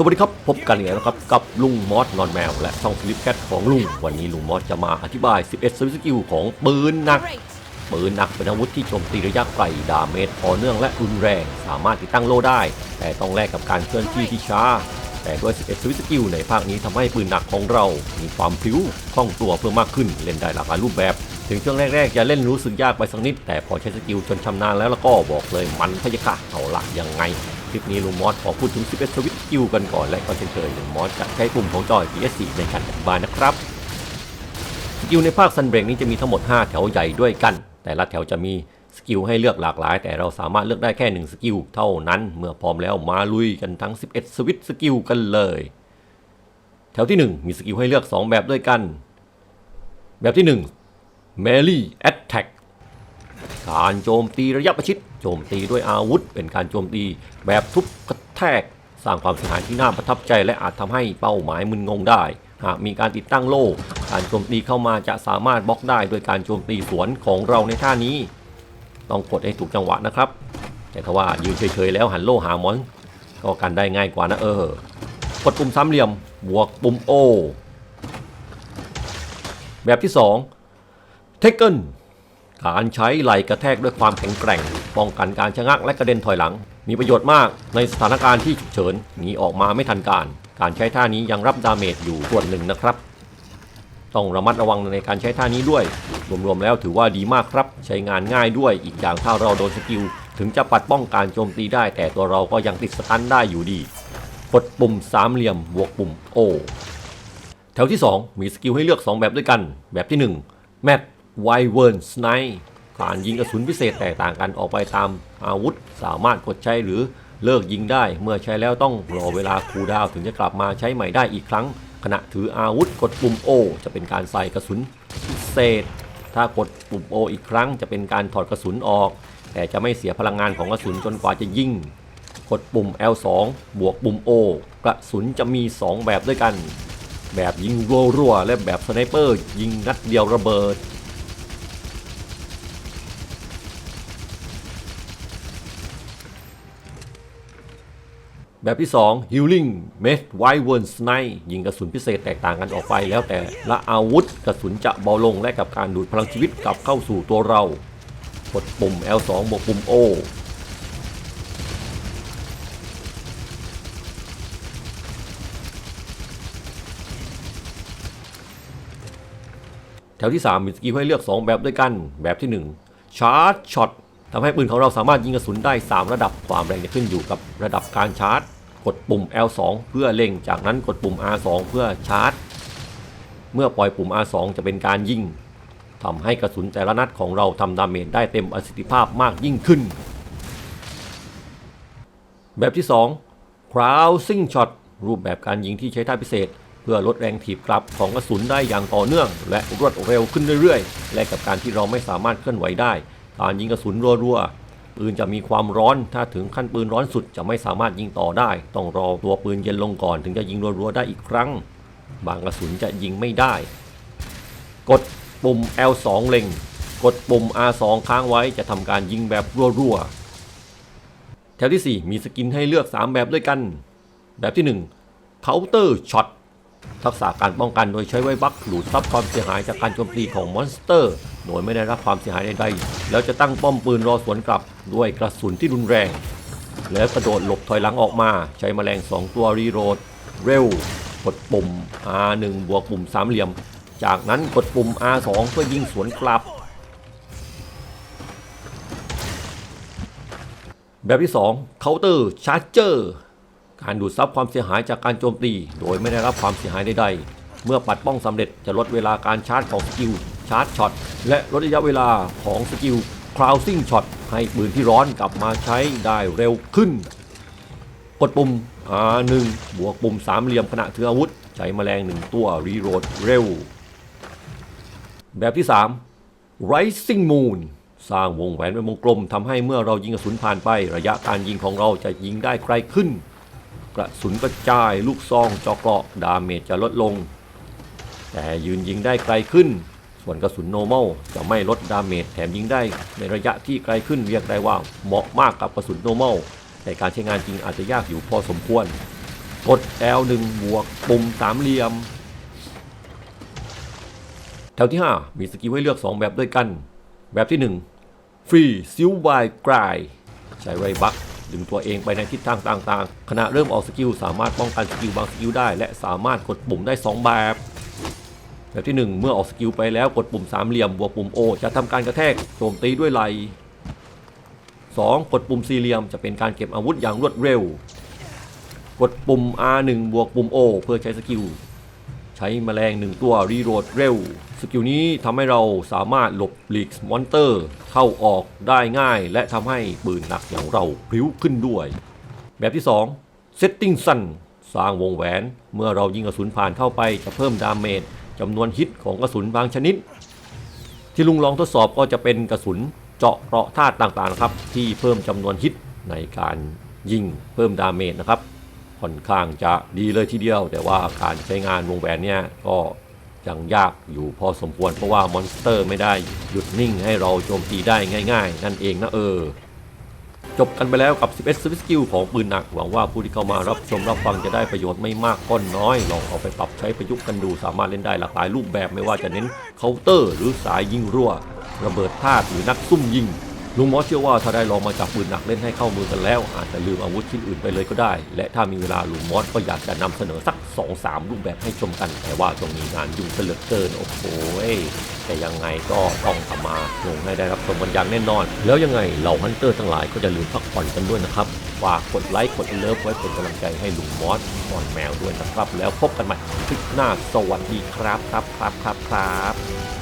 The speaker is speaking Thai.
สวัสดีครับ พบกันอีกแล้วนะครับ กับลุงมอสนอนแมว และช่องฟลิปแคทของลุง วันนี้ลุงมอสจะมาอธิบาย 11สกิลของปืนหนัก ปืนหนักเป็นอาวุธที่โจมตีระยะไกลดาเมจต่อเนื่องและรุนแรง สามารถติดตั้งโล่ได้ แต่ต้องแลกกับการเคลื่อนที่ที่ช้า แต่ด้วย 11สวิตสกิลในภาคนี้ทำให้ปืนหนักของเรา มีความพลิ้วคล่องตัวเพิ่มมากขึ้นเล่นได้หลากหลายรูปแบบ ถึงช่วงแรกๆจะเล่นรู้สึกยากไปสักนิด แต่พอใช้สกิลจนชำนาญแล้วแล้วก็บอกเลยมันพยะค่ะเอาละยังไง คลิปนี้ลุงมอสขอพูดถึง 11 สวิตสกิลกันก่อน และก็เช่นเคยลุงมอสจะใช้ปุ่มของจอย PS4 ในการอธิบายนะครับสกิลในภาคซันเบรกนี้จะมีทั้งหมด 5 แถวใหญ่ด้วยกัน แต่ละแถวจะมีสกิลให้เลือกหลากหลาย แต่เราสามารถเลือกได้แค่ 1 สกิลเท่านั้น เมื่อพร้อมแล้วมาลุยกันทั้ง 11 สวิตสกิลกันเลย แถวที่ 1 มีสกิลให้เลือก 2 แบบด้วยกัน แบบที่ 1 Melee Attack การโจมตีระยะประชิด โจมตีด้วยอาวุธ เป็นการโจมตีแบบทุบกระแทก สร้างความเสียหายที่น่าประทับใจ และอาจทำให้เป้าหมายมึนงงได้ หากมีการติดตั้งโล่ การโจมตีเข้ามาจะสามารถบล็อกได้โดยการโจมตีสวนของเราในท่านี้ ต้องกดให้ถูกจังหวะนะครับ แต่ถ้าว่ายืนเฉยๆแล้วหันโล่หามอน ก็กันได้ง่ายกว่านะเออ กดปุ่มสามเหลี่ยม บวกปุ่มโอ แบบที่2 t a k e n การใช้ไหลกระแทกด้วยความแข็งแกร่ง ป้องกันการชะงักและกระเด็นถอยหลัง มีประโยชน์มากในสถานการณ์ที่ฉุกเฉินหนีออกมาไม่ทันการ การใช้ท่านี้ยังรับดาเมจอยู่ส่วนหนึ่งนะครับ ต้องระมัดระวังในการใช้ท่านี้ด้วย รวมๆแล้วถือว่าดีมากครับ ใช้งานง่ายด้วยอีกอย่างถ้าเราโดนสกิล ถึงจะปัดป้องการโจมตีได้ แต่ตัวเราก็ยังติดสตันได้อยู่ดี กดปุ่มสามเหลี่ยมบวกปุ่ม O แถวที่ 2 มีสกิลให้เลือก 2 แบบด้วยกัน แบบที่1 m a t w i v e r n Snipe การยิงกระสุนพิเศษแตกต่างกันออกไปตามอาวุธ สามารถกดใช้หรือเลิกยิงได้ เมื่อใช้แล้วต้องรอเวลาคูลดาวน์ถึงจะกลับมาใช้ใหม่ได้อีกครั้ง ขณะถืออาวุธกดปุ่ม O จะเป็นการใส่กระสุนพิเศษ ถ้ากดปุ่ม O อีกครั้งจะเป็นการถอดกระสุนออก แต่จะไม่เสียพลังงานของกระสุนจนกว่าจะยิงกดปุ่ม L2 บวกปุ่ม O กระสุนจะมี 2 แบบด้วยกัน แบบยิงรัวๆและแบบสไนเปอร์ยิงนัดเดียวระเบิด แบบที่ 2 Healing m e s w i v e r n Snipe ยิงกระสุนพิเศษแตกต่างกันออกไปแล้วแต่ละอาวุธกระสุนจะเบาลงและกับการดูดพลังชีวิตกลับเข้าสู่ตัวเรา กดปุ่ม L2 บวกปุ่ม O แถวที่ 3 มีสกิลให้เลือก 2 แบบด้วยกัน แบบที่ 1 ชาร์จช็อตทำให้ปืนของเราสามารถยิงกระสุนได้ 3 ระดับความแรงจะขึ้นอยู่กับระดับการชาร์จ กดปุ่ม L2 เพื่อเล็ง จากนั้นกดปุ่ม R2 เพื่อชาร์จ เมื่อปล่อยปุ่ม R2 จะเป็นการยิงทำให้กระสุนแต่ละนัดของเราทำดาเมจได้เต็มประสิทธิภาพมากยิ่งขึ้น แบบที่ 2 Crossing Shot รูปแบบการยิงที่ใช้ท่าพิเศษ เพื่อลดแรงถีบกลับของกระสุนได้อย่างต่อเนื่อง และรวดเร็วขึ้นเรื่อยๆ และกับการที่เราไม่สามารถเคลื่อนไหวได้ การยิงกระสุนรัวๆ ปืนจะมีความร้อน ถ้าถึงขั้นปืนร้อนสุดจะไม่สามารถยิงต่อได้ ต้องรอตัวปืนเย็นลงก่อนถึงจะยิงรัวๆได้อีกครั้ง บางกระสุนจะยิงไม่ได้ กดปุ่ม L2 เล็ง กดปุ่ม R2 ค้างไว้จะทำการยิงแบบรัวๆแถวที่ 4 มีสกินให้เลือก 3 แบบด้วยกัน แบบที่ 1 Counter Shot ทักษะการป้องกันโดยใช้ไว้บักดูดซับความเสียหายจากการโจมตีของมอนสเตอร์ โดยไม่ได้รับความเสียหายใดๆ แล้วจะตั้งป้อมปืนรอสวนกลับด้วยกระสุนที่รุนแรง แล้วกระโดดหลบถอยหลังออกมา ใช้แมลง 2 ตัวรีโหลดเร็ว กดปุ่ม R1 บวกปุ่มสามเหลี่ยม จากนั้นกดปุ่ม R2 เพื่อยิงสวนกลับ แบบที่ 2 Counter Charger การดูดซับความเสียหายจากการโจมตี โดยไม่ได้รับความเสียหายใดๆ เมื่อปัดป้องสำเร็จจะลดเวลาการชาร์จของสกิลชาร์จช็อตและลดระยะเวลาของสกิล Crossing Shot ให้ปืนที่ร้อนกลับมาใช้ได้เร็วขึ้น กดปุ่ม R1 บวกปุ่มสามเหลี่ยมขณะถืออาวุธใช้แมลงหนึ่งตัวรีโหลดเร็ว แบบที่ 3 Rising Moon สร้างวงแหวนเป็นวงกลมทำให้เมื่อเรายิงกระสุนผ่านไประยะการยิงของเราจะยิงได้ไกลขึ้น ระสุนกระจาย ลูกซองเจาะเกราะดาเมจจะลดลง แต่ยืนยิงได้ไกลขึ้น ส่วนกระสุนโนร์มลจะไม่ลดดาเมจแถมยิงได้ในระยะที่ไกลขึ้นเรียกได้ว่าเหมาะมากกับกระสุนโนร์มลแต่การใช้งานจริงอาจจะยากอยู่พอสมควร กด L1 บวกปุ่มสามเหลี่ยม แถวที่ 5 มีสกิลให้เลือก 2 แบบด้วยกัน แบบที่ 1 ฟรีซิลไวกรายใช้ไรบัก ดึงตัวเองไปในทิศทางต่างๆ ขณะเริ่มออกสกิลสามารถป้องกันสกิลบางสกิลได้ และสามารถกดปุ่มได้ 2 แบบแบบที่ 1 เมื่อออกสกิลไปแล้วกดปุ่มสามเหลี่ยมบวกปุ่ม O จะทำการกระแทกโจมตีด้วยไหล 2. กดปุ่มสี่เหลี่ยมจะเป็นการเก็บอาวุธอย่างรวดเร็ว กดปุ่ม R1 บวกปุ่ม O เพื่อใช้สกิล ใช้แมลงหนึ่งตัวรีโหลดเร็ว สกิลนี้ทำให้เราสามารถหลบหลีกมอนเตอร์เข้าออกได้ง่าย และทำให้ปืนหนักอย่างเราพริ้วขึ้นด้วย แบบที่ 2 Setting Sun สร้างวงแหวน เมื่อเรายิงกระสุนผ่านเข้าไปจะเพิ่มดาเมจจำนวนฮิตของกระสุนบางชนิด ที่ลุงลองทดสอบก็จะเป็นกระสุนเจาะเราะธาตุต่างๆนะครับ ที่เพิ่มจำนวนฮิตในการยิงเพิ่มดาเมจนะครับค่อนข้างจะดีเลยทีเดียว แต่ว่าการใช้งานวงแหวนเนี่ยก็ ยังยากอยู่พอสมควรเพราะว่ามอนสเตอร์ไม่ได้หยุดนิ่งให้เราโจมตีได้ง่าย ๆ นั่นเองนะเออ จบกันไปแล้วกับ 11 Swift Skill ของปืนหนัก หวังว่าผู้ที่เข้ามารับชมรับฟังจะได้ประโยชน์ไม่มากก็น้อย ลองเอาไปปรับใช้ประยุกต์กันดูสามารถเล่นได้หลากหลายรูปแบบไม่ว่าจะเน้นเคาน์เตอร์ หรือสายยิงรั่ว ระเบิดธาตุหรือนักซุ่มยิง ลุงมอสเชื่อว่าถ้าได้ลองมาจับปืนหนักเล่นให้เข้ามือกันแล้ว อาจจะลืมอาวุธชิ้นอื่นไปเลยก็ได้ และถ้ามีเวลาลุงมอสก็อยากจะนำเสนอสัก2-3รูปแบบให้ชมกัน แต่ว่าช่วงนี้งานยุ่งเหลือเกินโอ้โหแต่ยังไงก็ต้องทำมาลงให้ได้รับชมกันอย่างแน่นอน แล้วยังไงเหล่าฮันเตอร์ทั้งหลายก็จะลืมพักผ่อนกันด้วยนะครับฝากกดไลค์กดเลิฟไว้เป็นกำลังใจให้ลุงมอสมอนแมวด้วยนะครับ แล้วพบกันใหม่คลิปหน้าสวัสดีครับครับครับครับครับ